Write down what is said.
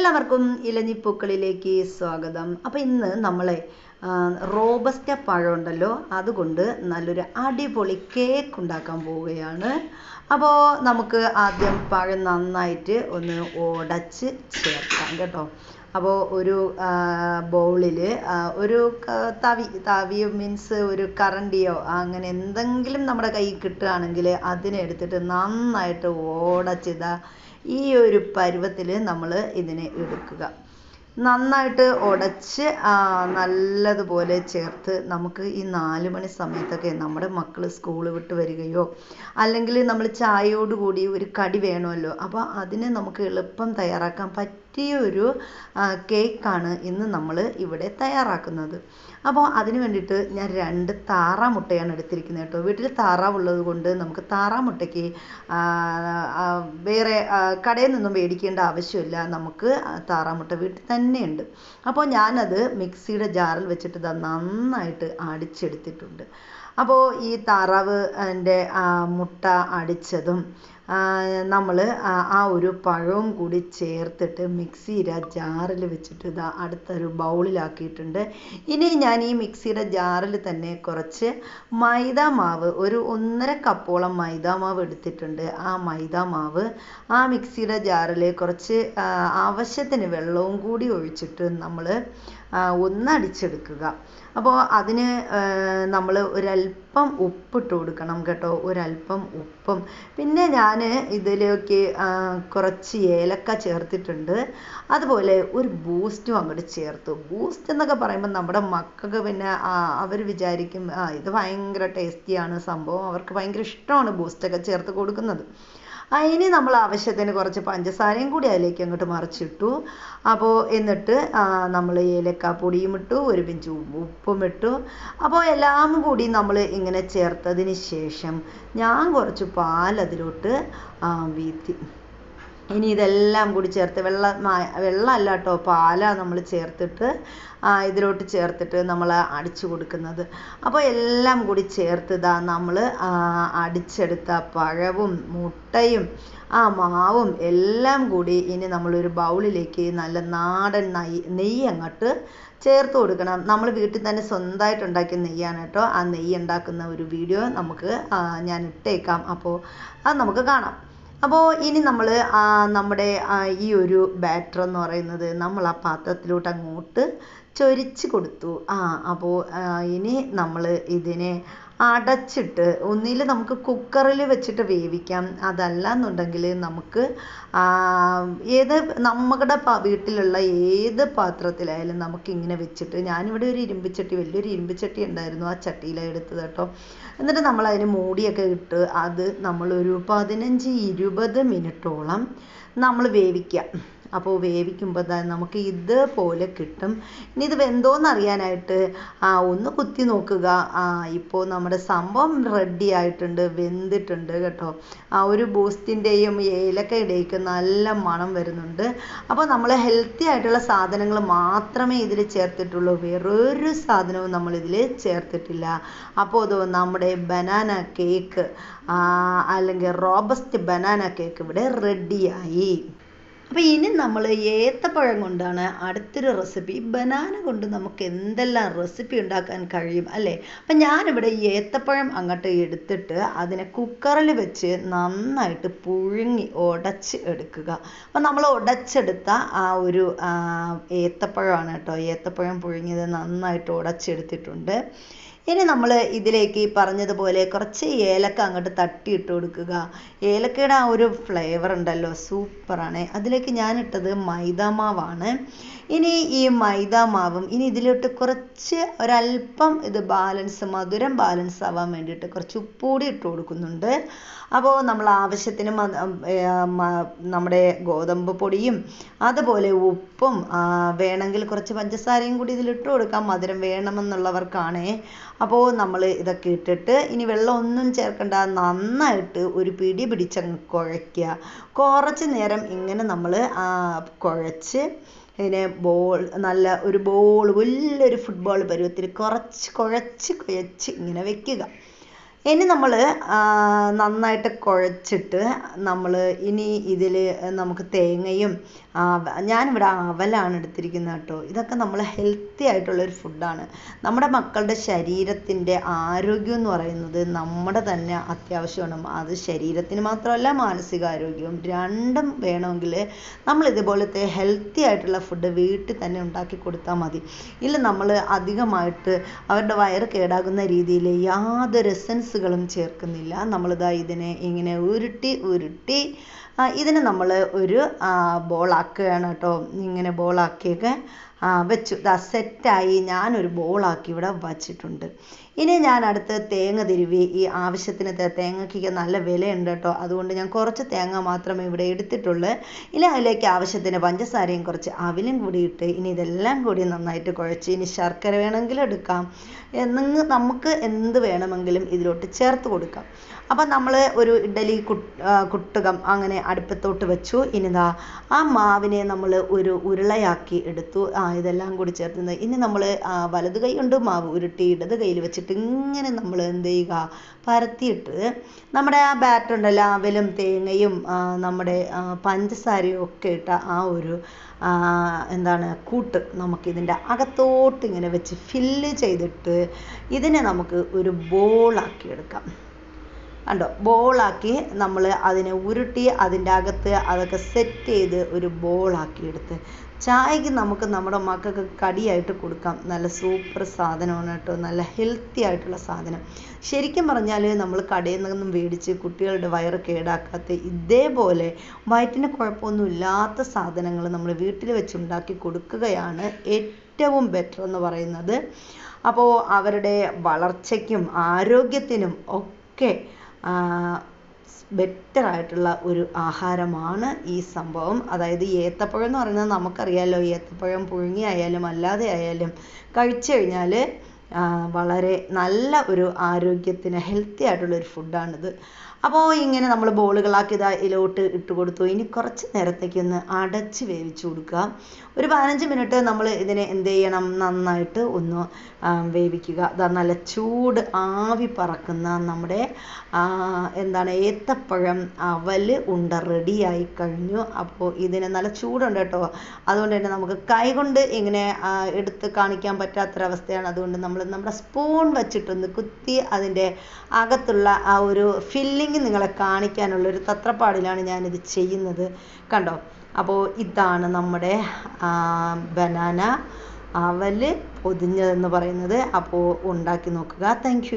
എല്ലാവർക്കും ഇലഞ്ഞിപ്പൂക്കളിലേക്ക് സ്വാഗതം. അപ്പോൾ ഇന്ന് നമ്മളെ റോബസ്റ്റ പഴം ഉണ്ടല്ലോ അതുകൊണ്ട് നല്ലൊരു അടിപൊളി കേക്ക് ഉണ്ടാക്കാൻ പോവുകയാണ്. അപ്പോൾ നമുക്ക് ആദ്യം പഴം നന്നായിട്ട് ഒന്ന് ഉടച്ച് ചേർക്കാം കേട്ടോ. അപ്പോൾ ഒരു ബൗളിൽ ഒരു തവി തവി മീൻസ് ഒരു കറണ്ടിയോ അങ്ങനെ എന്തെങ്കിലും നമ്മുടെ കയ്യിൽ കിട്ടുകയാണെങ്കിൽ അതിനെടുത്തിട്ട് നന്നായിട്ട് ഉടച്ചിതാ ഈ ഒരു പരുവത്തിൽ നമ്മൾ ഇതിനെ എടുക്കുക. നന്നായിട്ട് ഉടച്ച് നല്ലതുപോലെ ചേർത്ത് നമുക്ക് ഈ നാല് മണി സമയത്തൊക്കെ നമ്മുടെ മക്കൾ സ്കൂൾ വിട്ട് വരികയോ അല്ലെങ്കിൽ നമ്മൾ ചായയോട് കൂടി ഒരു കടി വേണമല്ലോ അപ്പോൾ അതിന് നമുക്ക് എളുപ്പം തയ്യാറാക്കാൻ പറ്റിയ ഒരു കേക്കാണ് ഇന്ന് നമ്മൾ ഇവിടെ തയ്യാറാക്കുന്നത്. അപ്പോൾ അതിന് വേണ്ടിയിട്ട് ഞാൻ രണ്ട് താറാമുട്ടയാണ് എടുത്തിരിക്കുന്നത് കേട്ടോ. വീട്ടിൽ താറാവുള്ളത് കൊണ്ട് നമുക്ക് താറാമുട്ടയ്ക്ക് വേറെ കടയിൽ നിന്നും മേടിക്കേണ്ട ആവശ്യമില്ല. നമുക്ക് താറാമുട്ട വീട്ടിൽ തന്നെയുണ്ട്. അപ്പോൾ ഞാനത് മിക്സിയുടെ ജാറിൽ വെച്ചിട്ട് നന്നായിട്ട് അടിച്ചെടുത്തിട്ടുണ്ട്. അപ്പോൾ ഈ താറാവ് എന്റെ മുട്ട അടിച്ചതും നമ്മൾ ആ ഒരു പഴവും കൂടി ചേർത്തിട്ട് മിക്സിയുടെ ജാറിൽ വെച്ചിട്ട് ഇതാ അടുത്തൊരു ബൗളിലാക്കിയിട്ടുണ്ട്. ഇനി ഞാൻ ഈ മിക്സിയുടെ ജാറിൽ തന്നെ കുറച്ച് മൈദ മാവ് ഒരു ഒന്നര കപ്പോളം മൈദ മാവ് എടുത്തിട്ടുണ്ട്. ആ മൈദ മാവ് ആ മിക്സിയുടെ ജാറിൽ കുറച്ച് ആവശ്യത്തിന് വെള്ളവും കൂടി ഒഴിച്ചിട്ട് നമ്മൾ ഒന്ന് അടിച്ചെടുക്കുക അപ്പോൾ അതിന് നമ്മൾ ഒരല്പം ഉപ്പിട്ട് കൊടുക്കണം കേട്ടോ. ഒരല്പം ഉപ്പും. പിന്നെ ഞാൻ ഇതിലേക്ക് കുറച്ച് ഏലക്ക ചേർത്തിട്ടുണ്ട്. അതുപോലെ ഒരു ബൂസ്റ്റും അങ്ങോട്ട് ചേർത്തു. ബൂസ്റ്റ് എന്നൊക്കെ പറയുമ്പോൾ നമ്മുടെ മക്കൾക്ക് പിന്നെ അവർ വിചാരിക്കും ഇത് ഭയങ്കര ടേസ്റ്റിയാണ്. സംഭവം അവർക്ക് ഭയങ്കര ഇഷ്ടമാണ് ബൂസ്റ്റൊക്കെ ചേർത്ത് കൊടുക്കുന്നത്. അതിന് നമ്മൾ ആവശ്യത്തിന് കുറച്ച് പഞ്ചസാരയും കൂടി അതിലേക്ക് അങ്ങോട്ട് മറിച്ചിട്ടു. അപ്പോൾ എന്നിട്ട് നമ്മൾ ഏലക്കാപ്പൊടിയും ഇട്ടു ഒരു പിഞ്ച് ഉപ്പും ഇട്ടു. അപ്പോൾ എല്ലാം കൂടി നമ്മൾ ഇങ്ങനെ ചേർത്തതിന് ശേഷം ഞാൻ കുറച്ച് പാൽ അതിലോട്ട് ആ, വീഴ്ത്തി ഇനി ഇതെല്ലാം കൂടി ചേർത്ത് വെള്ള വെള്ളമല്ല കേട്ടോ പാലാണ് നമ്മൾ ചേർത്തിട്ട് ഇതിലോട്ട് ചേർത്തിട്ട് നമ്മൾ അടിച്ചു കൊടുക്കുന്നത്. അപ്പോൾ എല്ലാം കൂടി ചേർത്ത് ഇതാ നമ്മൾ അടിച്ചെടുത്ത പഴവും മുട്ടയും ആ മാവും എല്ലാം കൂടി ഇനി നമ്മളൊരു ബൗളിലേക്ക് നല്ല നാടൻ നെയ്യ് നെയ്യ് അങ്ങോട്ട് ചേർത്ത് കൊടുക്കണം. നമ്മൾ വീട്ടിൽ തന്നെ സ്വന്തമായിട്ട് ഉണ്ടാക്കിയ നെയ്യാണ് കേട്ടോ. ആ നെയ്യ് ഉണ്ടാക്കുന്ന ഒരു വീഡിയോ നമുക്ക് ഞാൻ ഇട്ടേക്കാം. അപ്പോൾ അത് നമുക്ക് കാണാം. അപ്പോൾ ഇനി നമ്മൾ നമ്മുടെ ഈ ഒരു ബാറ്റർ എന്ന് പറയുന്നത് നമ്മൾ ആ പാത്രത്തിലോട്ട് അങ്ങോട്ട് ചൊരിച്ച് കൊടുത്തു. ആ അപ്പോൾ ഇനി നമ്മൾ ഇതിനെ അടച്ചിട്ട് ഒന്നിൽ നമുക്ക് കുക്കറിൽ വെച്ചിട്ട് വേവിക്കാം. അതല്ല എന്നുണ്ടെങ്കിൽ നമുക്ക് ഏത് നമ്മുടെ വീട്ടിലുള്ള ഏത് പാത്രത്തിലായാലും നമുക്ക് ഇങ്ങനെ വെച്ചിട്ട് ഞാനിവിടെ ഒരു ഇരുമ്പിച്ചട്ടി വലിയൊരു ഇരുമ്പിച്ചട്ടി ഉണ്ടായിരുന്നു ആ ചട്ടിയിലാണ് എടുത്തത് കേട്ടോ. എന്നിട്ട് നമ്മൾ അതിന് മൂടിയൊക്കെ ഇട്ട് അത് നമ്മളൊരു പതിനഞ്ച് ഇരുപത് മിനിറ്റോളം നമ്മൾ വേവിക്കുക അപ്പോൾ വേവിക്കുമ്പോൾ നമുക്ക് ഇതുപോലെ കിട്ടും. ഇനി ഇത് വെന്തോന്ന് അറിയാനായിട്ട് ആ ഒന്ന് കുത്തി നോക്കുക. ആ ഇപ്പോൾ നമ്മുടെ സംഭവം റെഡി ആയിട്ടുണ്ട് വെന്തിട്ടുണ്ട് കേട്ടോ. ആ ഒരു ബൂസ്റ്റിന്റെയും ഏലക്കയുടെയൊക്കെ നല്ല മണം വരുന്നുണ്ട്. അപ്പോൾ നമ്മൾ ഹെൽത്തി ആയിട്ടുള്ള സാധനങ്ങൾ മാത്രമേ ഇതിൽ ചേർത്തിട്ടുള്ളൂ. വേറൊരു സാധനവും നമ്മൾ ഇതിൽ ചേർത്തിട്ടില്ല. അപ്പോൾ അത് നമ്മുടെ ബനാന കേക്ക് അല്ലെങ്കിൽ റോബസ്റ്റ് ബനാന കേക്ക് ഇവിടെ റെഡിയായി അപ്പോൾ ഇനി നമ്മൾ ഏത്തപ്പഴം കൊണ്ടാണ് അടുത്തൊരു റെസിപ്പി ബനാന കൊണ്ട് നമുക്ക് എന്തെല്ലാം റെസിപ്പി ഉണ്ടാക്കാൻ കഴിയും അല്ലേ? അപ്പം ഞാനിവിടെ ഈ ഏത്തപ്പഴം അങ്ങോട്ട് എടുത്തിട്ട് അതിനെ കുക്കറിൽ വെച്ച് നന്നായിട്ട് പുഴുങ്ങി ഉടച്ച് എടുക്കുക. അപ്പം നമ്മൾ ഉടച്ചെടുത്ത ആ ഒരു ഏത്തപ്പഴമാണ് കേട്ടോ. ഏത്തപ്പഴം പുഴുങ്ങിയത് നന്നായിട്ട് ഉടച്ചെടുത്തിട്ടുണ്ട് ഇനി നമ്മൾ ഇതിലേക്ക് ഈ പറഞ്ഞതുപോലെ കുറച്ച് ഏലക്ക അങ്ങോട്ട് തട്ടിയിട്ട് കൊടുക്കുക. ഏലക്കയുടെ ആ ഒരു ഫ്ലേവർ ഉണ്ടല്ലോ സൂപ്പറാണ്. അതിലേക്ക് ഞാൻ ഇട്ടത് മൈദാമാവാണ്. ഇനി ഈ മൈദാമാവും ഇനി ഇതിലോട്ട് കുറച്ച് ഒരല്പം ഇത് ബാലൻസ് മധുരം ബാലൻസ് ആവാൻ വേണ്ടിയിട്ട് കുറച്ച് ഉപ്പ് കൂടി ഇട്ട് കൊടുക്കുന്നുണ്ട്. അപ്പോൾ നമ്മൾ ആവശ്യത്തിന് നമ്മുടെ ഗോതമ്പ് പൊടിയും അതുപോലെ ഉപ്പും വേണമെങ്കിൽ കുറച്ച് പഞ്ചസാരയും കൂടി ഇതിലിട്ട് കൊടുക്കാം. മധുരം വേണമെന്നുള്ളവർക്കാണേ. അപ്പോൾ നമ്മൾ ഇതൊക്കെ ഇട്ടിട്ട് ഇനി വെള്ളം ഒന്നും ചേർക്കണ്ട. നന്നായിട്ട് ഒരു പിടി പിടിച്ചങ്ങ് കുഴയ്ക്കുക. കുറച്ച് നേരം ഇങ്ങനെ നമ്മൾ കുഴച്ച് ഇതിനെ ബോൾ നല്ല ഒരു ബോൾ വലിയൊരു ഫുട്ബോൾ പരുവത്തിൽ കുറച്ച് കുഴച്ച് കുഴച്ച് ഇങ്ങനെ വെക്കുക. ഇനി നമ്മൾ നന്നായിട്ട് കുഴച്ചിട്ട് നമ്മൾ ഇനി ഇതിൽ നമുക്ക് തേങ്ങയും ഞാനിവിടെ അവലാണ് എടുത്തിരിക്കുന്നത് കേട്ടോ. ഇതൊക്കെ നമ്മൾ ഹെൽത്തി ആയിട്ടുള്ളൊരു ഫുഡാണ് നമ്മുടെ മക്കളുടെ ശരീരത്തിന്റെ ആരോഗ്യം എന്ന് പറയുന്നത് നമ്മുടെ തന്നെ അത്യാവശ്യമാണ്. അത് ശരീരത്തിന് മാത്രമല്ല മാനസികാരോഗ്യവും രണ്ടും വേണമെങ്കിൽ നമ്മൾ ഇതുപോലത്തെ ഹെൽത്തി ആയിട്ടുള്ള ഫുഡ് വീട്ടിൽ തന്നെ ഉണ്ടാക്കി കൊടുത്താൽ മതി. ഇല്ല നമ്മൾ അധികമായിട്ട് അവരുടെ വയറ് കേടാകുന്ന രീതിയിൽ യാതൊരു എസൻസുകളും ചേർക്കുന്നില്ല. നമ്മളിതാ ഇതിനെ ഇങ്ങനെ ഉരുട്ടി ഉരുട്ടി ഇതിനെ നമ്മൾ ഒരു ബോളാക്കുകയാണ് കേട്ടോ. ഇങ്ങനെ ബോളാക്കിയൊക്കെ വെച്ചു. ദാ സെറ്റായി. ഞാനൊരു ബോളാക്കി ഇവിടെ വച്ചിട്ടുണ്ട്. ഇനി ഞാൻ അടുത്ത് തേങ്ങ തിരുവി. ഈ ആവശ്യത്തിന് തേങ്ങയ്ക്ക് നല്ല വിലയുണ്ട് കേട്ടോ. അതുകൊണ്ട് ഞാൻ കുറച്ച് തേങ്ങ മാത്രമേ ഇവിടെ എടുത്തിട്ടുള്ളൂ. ഇനി അതിലേക്ക് ആവശ്യത്തിന് പഞ്ചസാരയും കുറച്ച് അവിലും കൂടി ഇട്ട് ഇനി ഇതെല്ലാം കൂടി നന്നായിട്ട് കുഴച്ച് ഇനി ശർക്കര വേണമെങ്കിലും എടുക്കാം. നിങ്ങൾ നമുക്ക് എന്ത് വേണമെങ്കിലും ഇതിലോട്ട് ചേർത്ത് കൊടുക്കാം. അപ്പം നമ്മൾ ഒരു ഇഡലി കുട്ടുകം അങ്ങനെ അടുപ്പത്തോട്ട് വെച്ചു. ഇനി ദാ ആ മാവിനെ നമ്മൾ ഒരു ഉരുളയാക്കി എടുത്തു. ആ ഇതെല്ലാം കൂടി ചേർത്ത് ഇനി നമ്മൾ വലത് കൈ കൊണ്ട് മാവ് ഉരുട്ടി ഇടത് കയ്യിൽ വെച്ചിട്ട് ഇങ്ങനെ നമ്മൾ എന്ത് ചെയ്യുക? പരത്തിയിട്ട് നമ്മുടെ ആ ബാറ്റർ ഉണ്ടല്ലോ അവലും തേങ്ങയും നമ്മുടെ പഞ്ചസാരയും ഒക്കെ ഇട്ട ആ ഒരു എന്താണ് കൂട്ട് നമുക്കിതിന്റെ അകത്തോട്ട് ഇങ്ങനെ വെച്ച് ഫില്ല് ചെയ്തിട്ട് ഇതിനെ നമുക്ക് ഒരു ബോളാക്കി എടുക്കാം. കണ്ടോ? ബോളാക്കി നമ്മൾ അതിനെ ഉരുട്ടി അതിന്റെ അകത്ത് അതൊക്കെ സെറ്റ് ചെയ്ത് ഒരു ബോളാക്കി എടുത്ത്. ചായക്ക് നമുക്ക് നമ്മുടെ മക്കൾക്ക് കടിയായിട്ട് കൊടുക്കാം. നല്ല സൂപ്പർ സാധനമാണ് കേട്ടോ. നല്ല ഹെൽത്തി ആയിട്ടുള്ള സാധനം. ശരിക്കും പറഞ്ഞാൽ നമ്മൾ കടയിൽ നിന്നും മേടിച്ച് കുട്ടികളുടെ വയറ് കേടാക്കാത്ത ഇതേപോലെ വയറ്റിന് കുഴപ്പമൊന്നും ഇല്ലാത്ത സാധനങ്ങൾ നമ്മൾ വീട്ടിൽ വെച്ച് ഉണ്ടാക്കി കൊടുക്കുകയാണ് ഏറ്റവും ബെറ്റർ എന്ന് പറയുന്നത്. അപ്പോൾ അവരുടെ വളർച്ചയ്ക്കും ആരോഗ്യത്തിനും ഒക്കെ ബെറ്റർ ആയിട്ടുള്ള ഒരു ആഹാരമാണ് ഈ സംഭവം. അതായത് ഏത്തപ്പഴം എന്ന് പറയുന്നത് നമുക്കറിയാലോ ഏത്തപ്പഴം പുഴുങ്ങിയായാലും അല്ലാതെ ആയാലും കഴിച്ചു കഴിഞ്ഞാൽ വളരെ നല്ല ഒരു ആരോഗ്യത്തിന് ഹെൽത്തി ആയിട്ടുള്ള ഒരു ഫുഡാണിത് അപ്പോൾ ഇങ്ങനെ നമ്മൾ ബോളുകളാക്കി ഇതാ ഇതിലോട്ട് ഇട്ട് കൊടുത്തു. ഇനി കുറച്ച് നേരത്തേക്ക് ഒന്ന് അടച്ച് വേവിച്ച് കൊടുക്കുക. ഒരു പതിനഞ്ച് മിനിറ്റ് നമ്മൾ ഇതിനെ എന്ത് ചെയ്യണം? നന്നായിട്ട് ഒന്ന് വേവിക്കുക. ഇതാ നല്ല ചൂട് ആവി പറക്കുന്ന നമ്മുടെ എന്താണ് ഏത്തപ്പഴം അവൽ ഉണ്ട റെഡിയായി കഴിഞ്ഞു. അപ്പോൾ ഇതിനെ നല്ല ചൂടുണ്ട് കേട്ടോ. അതുകൊണ്ട് തന്നെ നമുക്ക് കൈകൊണ്ട് ഇങ്ങനെ എടുത്ത് കാണിക്കാൻ പറ്റാത്തൊരവസ്ഥയാണ്. അതുകൊണ്ട് നമ്മൾ നമ്മുടെ സ്പൂൺ വെച്ചിട്ടൊന്ന് കുത്തി അതിന്റെ അകത്തുള്ള ആ ഒരു ഫില്ലിങ് നിങ്ങളെ കാണിക്കാനുള്ള ഒരു തത്രപ്പാടിലാണ് ഞാനിത് ചെയ്യുന്നത്. കണ്ടോ? അപ്പോൾ ഇതാണ് നമ്മുടെ ബനാന അവൽ പൊതിഞ്ഞതെന്ന് പറയുന്നത്. അപ്പോൾ ഉണ്ടാക്കി നോക്കുക. താങ്ക്